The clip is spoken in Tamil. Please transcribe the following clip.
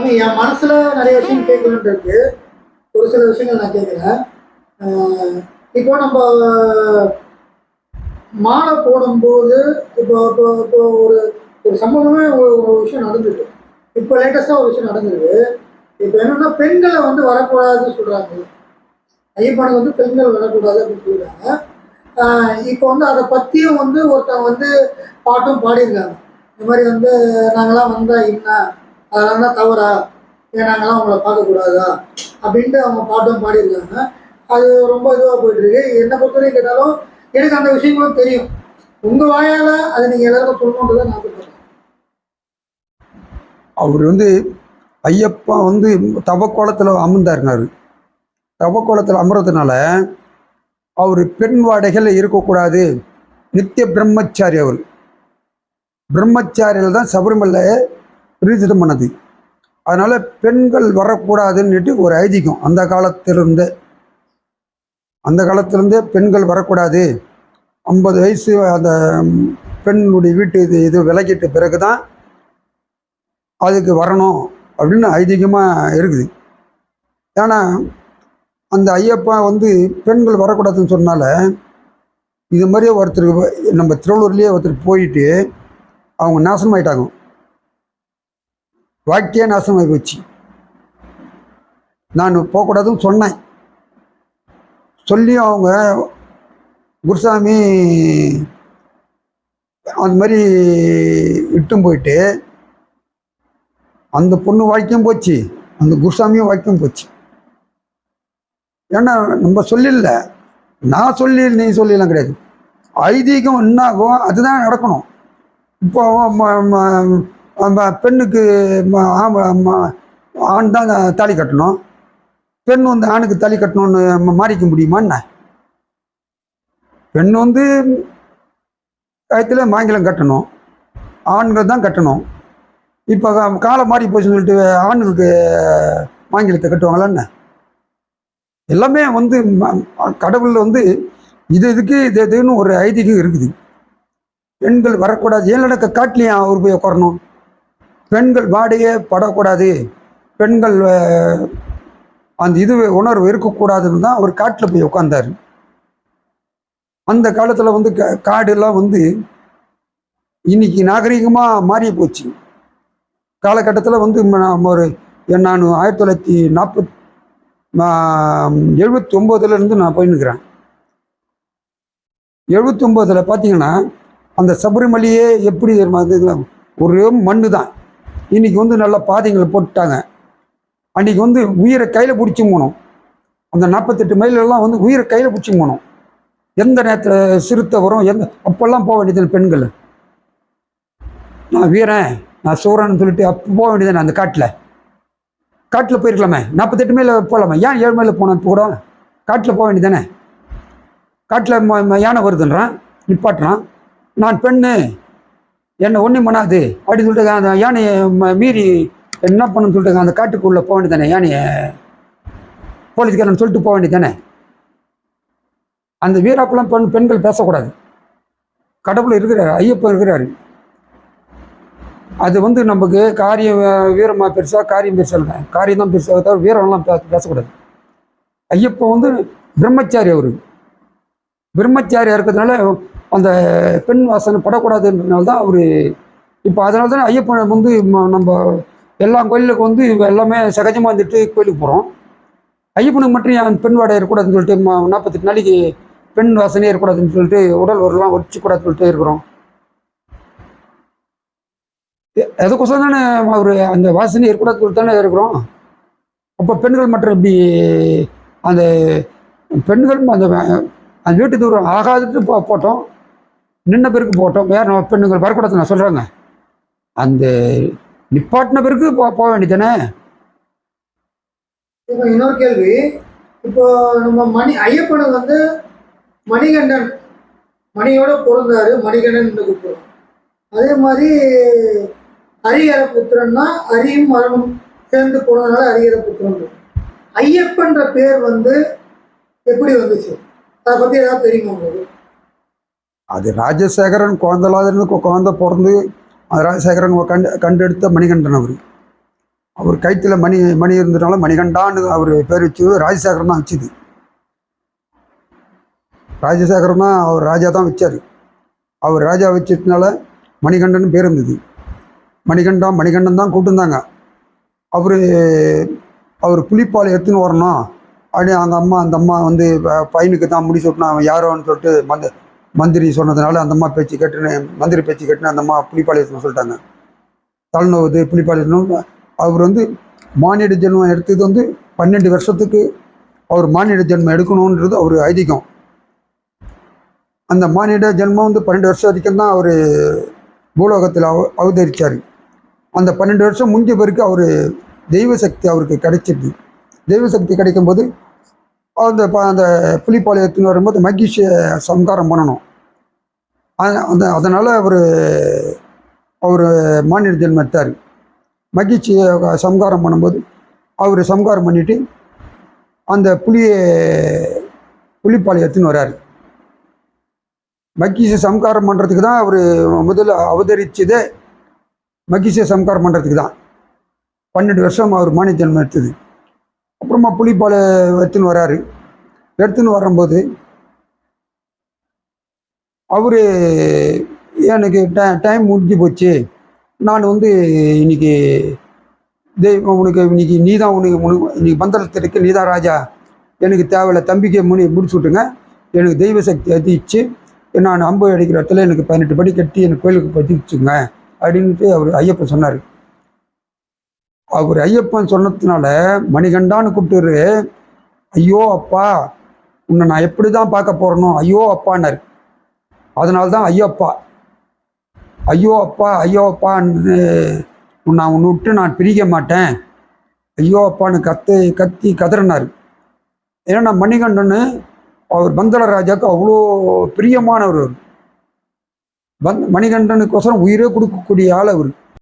ஆனா என் மனசில் நிறைய விஷயம் கேட்கணுன்ட்டு இருக்கு ஒரு சில விஷயங்கள் நான் கேட்குறேன். இப்போ நம்ம மாலை போடும்போது இப்போ இப்போ இப்போ ஒரு ஒரு சம்பவமே ஒரு ஒரு விஷயம் நடந்திருக்கு இப்போ லேட்டஸ்ட்டாக ஒரு விஷயம் நடந்திருக்கு இப்போ என்னென்னா பெண்களை வந்து வரக்கூடாதுன்னு சொல்கிறாங்க ஐயப்பனுக்கு வந்து பெண்கள் வரக்கூடாது அப்படின்னு சொல்லிடுறாங்க இப்போ வந்து அதை பற்றியும் வந்து ஒருத்தன் வந்து பாட்டும் பாடியிருக்காங்க. இந்த மாதிரி வந்து நாங்களாம் வந்தால் என்ன? அதெல்லாம் தான் தவறா? ஏன் நாங்களாம் அவங்கள பார்க்கக்கூடாதா? அப்படின்ட்டு அவங்க பாட்டும் பாடியிருக்காங்க. அது ரொம்ப இதுவாக போயிட்டுருக்கு. என்னை பொறுத்தவரைக்கும் கேட்டாலும் எனக்கு அந்த விஷயங்களும் தெரியும். உங்கள் வாயால் அதை நீங்கள் எல்லாருக்கும் சொல்லணுன்றதை நான் சொல்கிறேன் அவர் வந்து ஐயப்பா வந்து தவக்கோலத்தில் அமர்ந்தாருனாரு தவக்கோலத்தில் அமர்றதுனால அவர் பெண் வாடைகள் இருக்கக்கூடாது. நித்திய பிரம்மச்சாரி அவர். பிரம்மச்சாரியில் தான் சபரிமலை பிரீதிதம் பண்ணது. அதனால் பெண்கள் வரக்கூடாதுன்னுட்டு ஒரு ஐதீகம். அந்த காலத்திலிருந்தே அந்த காலத்திலிருந்தே பெண்கள் வரக்கூடாது. ஐம்பது வயசு அந்த பெண்ணுடைய வீட்டு இது இது விலகிட்ட பிறகு தான் அதுக்கு வரணும் அப்படின்னு ஐதீகமாக இருக்குது. ஏன்னா அந்த ஐயப்பா வந்து பெண்கள் வரக்கூடாதுன்னு சொன்னால இது மாதிரியே ஒருத்தருக்கு நம்ம திருவள்ளூர்லேயே ஒருத்தர் போயிட்டு அவங்க நாசமாயிட்டாங்க. வாழ்க்கையே நாசமாகி போச்சு நான் போகக்கூடாதுன்னு சொன்னேன். சொல்லியும் அவங்க குருசாமி அந்த மாதிரி இட்டும் போயிட்டு அந்த பொண்ணு வாழ்க்கையும் போச்சு. அந்த குருசாமியும் வாழ்க்கையும் போச்சு. ஏன்னா நம்ம சொல்லல நான் சொல்லி நீ சொல்லலாம் கிடையாது. ஐதீகம் என்னாகும் அதுதான் நடக்கணும். இப்போ ம- ம- பெண்ணுக்கு ஆண் தான் தாலி கட்டணும். பெண் வந்து ஆணுக்கு தாலி கட்டணும்னு மாறிக்க முடியுமா என்ன? பெண் வந்து கயத்தில் மாங்கிலம் கட்டணும். ஆண்கள் தான் கட்டணும். இப்போ காலம் மாறி போச்சுன்னு சொல்லிட்டு ஆண்களுக்கு மாங்கிலத்தை கட்டுவாங்களா என்ன? எல்லாமே வந்து கடவுளில் வந்து இது இதுக்கு இது இதுன்னு ஒரு ஐதீகம் இருக்குது. பெண்கள் வரக்கூடாது. ஏன் நடக்க காட்டிலையும் அவர் போய் உட்காரணும் பெண்கள் வாடையே படக்கூடாது. பெண்கள் அந்த இது உணர்வு இருக்கக்கூடாதுன்னு தான் அவர் காட்டில் போய் உட்காந்தார் அந்த காலத்தில் வந்து காடெல்லாம் வந்து இன்னைக்கு நாகரிகமாக மாறி போச்சு. காலகட்டத்தில் வந்து நம்ம ஒரு நான் ஆயிரத்தி தொள்ளாயிரத்தி நாற்பத் எழுபத்தி ஒம்போதுலேருந்து நான் போயின்னுக்கிறேன் எழுபத்தி ஒம்போதில் பார்த்தீங்கன்னா அந்த சபரிமலையே எப்படி ஒரே மண்ணு தான் இன்னைக்கு வந்து நல்லா பாதைங்களை போட்டுட்டாங்க. அன்றைக்கி வந்து உயிரை கையில் பிடிச்சி போனோம். அந்த நாற்பத்தெட்டு மைலெல்லாம் வந்து உயிரை கையில் பிடிச்சி போனோம். எந்த நேரத்தில் சிறுத்தை வரும் எந்த அப்போல்லாம் போக வேண்டியது பெண்கள். நான் வீரன் நான் சூரன் சொல்லிட்டு அப்போ போக வேண்டியது அந்த காட்டில். காட்டில் போயிருக்கலாமே. நாற்பத்தெட்டு மைல் போகலாமே ஏன் ஏழு மைல் போனோம் இப்போ கூட? காட்டில் போக வேண்டியதானே காட்டில் யானை வருதுன்றான் நிப்பாட்டுறான். நான் பெண்ணு என்ன ஒன்றும் பண்ணாது. அப்படின்னு சொல்லிட்டு அந்த யானையை ம- மீறி என்ன பண்ணுன்னு சொல்லிட்டு அந்த காட்டுக்குள்ளே போக வேண்டியதானே யானையை போலீஸ்காரன் சொல்லிட்டு போக வேண்டியதானே அந்த வீராப்பெல்லாம் பெண் பெண்கள் பேசக்கூடாது. கடவுள் இருக்கிறார் ஐயப்பன் இருக்கிறாரு. அது வந்து நமக்கு காரியம் வீரமா பெருசா? காரியம் பெருசா இல்லை. காரியம் தான் பெருசாக தவிர வீரம்லாம் பே பேசக்கூடாது. ஐயப்பன் வந்து பிரம்மச்சாரி அவரு. பிரம்மச்சாரியா இருக்கிறதுனால அந்த பெண் வாசனை படக்கூடாதுன்றதுனால தான் அவர் இப்போ அதனால தான் ஐயப்பன் வந்து நம்ம எல்லா கோயிலுக்கு வந்து எல்லாமே சகஜமாக வந்துட்டு கோயிலுக்கு போகிறோம் ஐயப்பனுக்கு மட்டும் என் பெண் வாடகை இருக்கக்கூடாதுன்னு சொல்லிட்டு நாற்பத்தெட்டு நாளைக்கு பெண் வாசனையே இருக்கக்கூடாதுன்னு சொல்லிட்டு உடல் உரலாம் ஒடிச்சுக்கூடாதுன்னு சொல்லிட்டு இருக்கிறோம். எ- தானே அவர் அந்த வாசனை இருக்கக்கூடாதுன்னு சொல்லிட்டு தானே இருக்கிறோம். அப்போ பெண்கள் மட்டும் இப்படி அந்த பெண்கள் அந்த அந்த வீட்டு தூரம் ஆகாதுட்டு போ போட்டோம். நின்ன பிறகு போட்டோம். யார் நம்ம பெண்ணுங்கள் வரக்கூடாது நான் சொல்கிறேங்க அந்த நிப்பாட்டின பிறகு போ போக வேண்டியதானே இப்போ இன்னொரு கேள்வி. இப்போ நம்ம மணி ஐயப்பனை வந்து மணிகண்டன் மணியோட பிறந்தாரு மணிகண்டன் கூப்பிடுவோம் அதே மாதிரி ஹரிஹர புத்திரன்னா ஹரியும் மரணம் சேர்ந்து போனதுனால ஹரிஹர புத்திரன் ஐயப்பன்ற பேர் வந்து எப்படி வந்துச்சு? அதை பத்தி ஏதாவது தெரியுமா உங்களுக்கு? அது ராஜசேகரன் குழந்தலாதிருந்து குழந்தை பிறந்து ராஜசேகரன் கண்டு கண்டெடுத்த மணிகண்டன் அவர். அவர் கைத்தில் மணி மணி இருந்ததுனால மணிகண்டான்னு அவர் பேர் வச்சு ராஜசேகரன் தான் வச்சுது. ராஜசேகரன் தான் அவர் ராஜா தான் வச்சார். அவர் ராஜா வச்சதுனால மணிகண்டன் பேர் இருந்தது மணிகண்டா மணிகண்டன் தான் கூப்பிட்டுருந்தாங்க அவர் அவர் புளிப்பால் எடுத்துன்னு வரணும். அப்படின்னு அந்த அம்மா அந்த அம்மா வந்து ப- பையனுக்கு தான் முடி சொட்டினா அவன் யாரோன்னு சொல்லிட்டு மந்த மந்திரி சொன்னதுனால அந்த அம்மா பேச்சு கேட்டுன்னு மந்திரி பேச்சு கேட்டுன்னு அந்தம்மா அம்மா சொல்லிட்டாங்க. தலைநோவுது புலிப்பால் அவர் வந்து மானிட ஜென்மம் எடுத்தது வந்து பன்னெண்டு வருஷத்துக்கு அவர் மானிட ஜென்மம் எடுக்கணுன்றது அவர் ஐதீகம். அந்த மானிட ஜென்மம் வந்து பன்னெண்டு வருஷம் வரைக்கும் தான் அவர் பூலோகத்தில் அவ அவதரித்தார் அந்த பன்னெண்டு வருஷம் முடிஞ்ச பிறகு அவர் தெய்வ சக்தி அவருக்கு கிடைச்சிது தெய்வ சக்தி கிடைக்கும்போது அந்த ப- அந்த புலிப்பாளையத்துன்னு வரும்போது மகிஷை சம்காரம் பண்ணணும். அந்த அதனால் அவர் அவர் மாநில ஜென்மத்தார் எடுத்தார். மகிழ்ச்சியை சம்காரம் பண்ணும்போது அவர் சம்காரம் பண்ணிவிட்டு அந்த புலியை புலிப்பாளையத்துன்னு எடுத்துன்னு வர்றாரு சம்காரம் பண்ணுறதுக்கு தான் அவர் முதல்ல அவதரித்ததே மகிஷை சம்காரம் பண்ணுறதுக்கு தான். பன்னெண்டு வருஷம் அவர் மானிய ஜென்மம் எடுத்தது. அப்புறமா புளிப்பால் எடுத்துன்னு வராரு. எடுத்துன்னு வரும்போது அவர் எனக்கு டை டைம் முடிஞ்சு போச்சு. நான் வந்து இன்னைக்கு தெய்வம் உனக்கு இன்னைக்கு நீ தான் உனக்கு முனு இன்னைக்கு பந்தளத்திற்கு நீ தான் ராஜா. எனக்கு தேவையில்ல தம்பிக்கை முனி முடிச்சு விட்டுங்க எனக்கு தெய்வ சக்தி அதிச்சு நான் அம்பு அடிக்கிற இடத்துல எனக்கு பதினெட்டு படி கட்டி எனக்கு கோயிலுக்கு பதிச்சுங்க அப்படின்ட்டு அவர் ஐயப்பன் சொன்னார். அவர் ஐயப்பன் சொன்னதுனால மணிகண்டான்னு கூப்பிட்டுரு. ஐயோ அப்பா உன்னை நான் எப்படி தான் பார்க்க போகிறனோ ஐயோ அப்பான்னாரு. அதனால தான் ஐயோப்பா ஐயோ அப்பா ஐயோ அப்பான்னு நான் உன்னை விட்டு நான் பிரிக்க மாட்டேன். ஐயோ அப்பான்னு கத்து கத்தி கதறினார். ஏன்னா மணிகண்டன்னு அவர் பந்தளராஜாவுக்கு அவ்வளோ பிரியமானவர் அவர். பந்த் மணிகண்டனுக்கோசரம் உயிரே கொடுக்கக்கூடிய ஆள் அவர்.